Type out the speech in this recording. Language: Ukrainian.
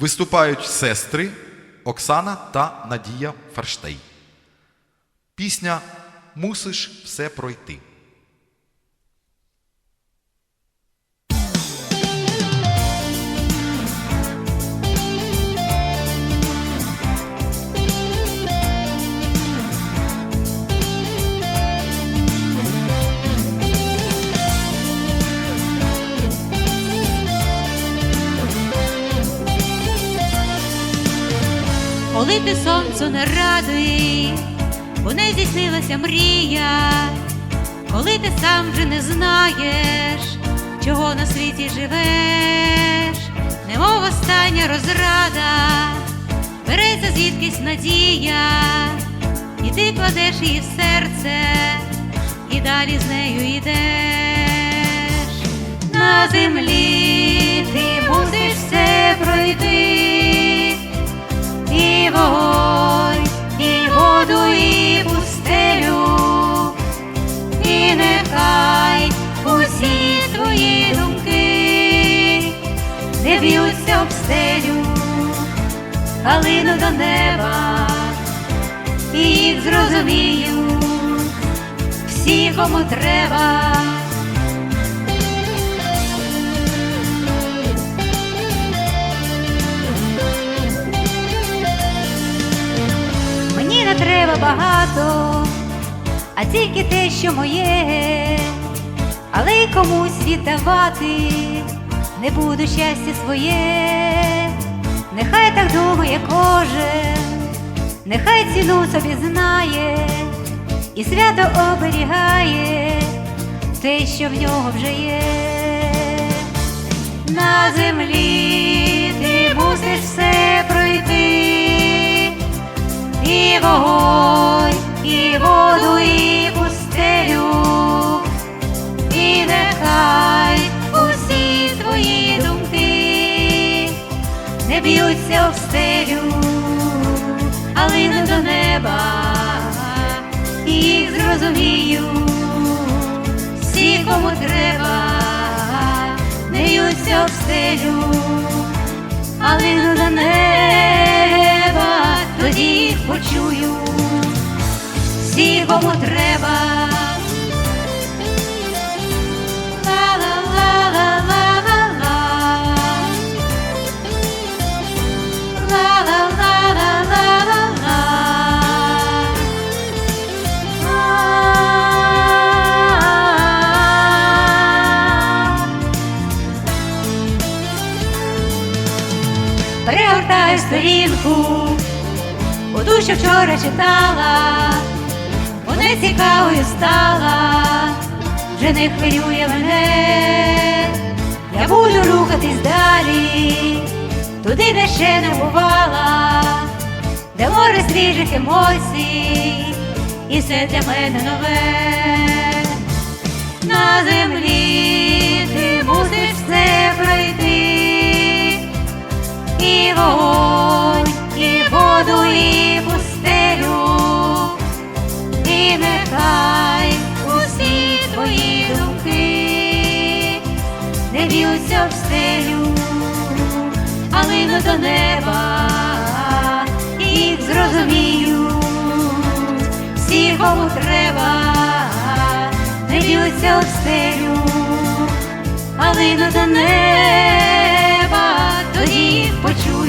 Виступають сестри Оксана та Надія Фарштей. Пісня Мусиш все пройти. Коли ти сонцю не радий, бо не здійснилася мрія, коли ти сам вже не знаєш, чого на світі живеш, немов остання розрада, береться звідкись надія, і ти кладеш її в серце, і далі з нею йдеш. На землі ти мусиш все пройти калину до неба, і їх зрозуміють всі, кому треба. Мені не треба багато, а тільки те, що моє, але й комусь віддавати не буду щастя своє, нехай так думає кожен, нехай ціну собі знає і свято оберігає те, що в нього вже є. На землі ти мусиш все пройти і вогонь, не б'ються об стелю, але не до неба, і їх зрозумію, всі, кому треба, не б'ються об стелю але не до неба, тоді їх почую, всі, кому треба. Перегортаю сторінку, у ту, вчора читала, вона цікавою стала, вже не хвилює мене, я буду рухатись далі, туди, де ще не бувала, де море свіжих емоцій, і все для мене нове. вілося в стелю, а лине до неба їх зрозумію. всі кому треба, не вілося в стелю, а лине до неба, тоді їх почують.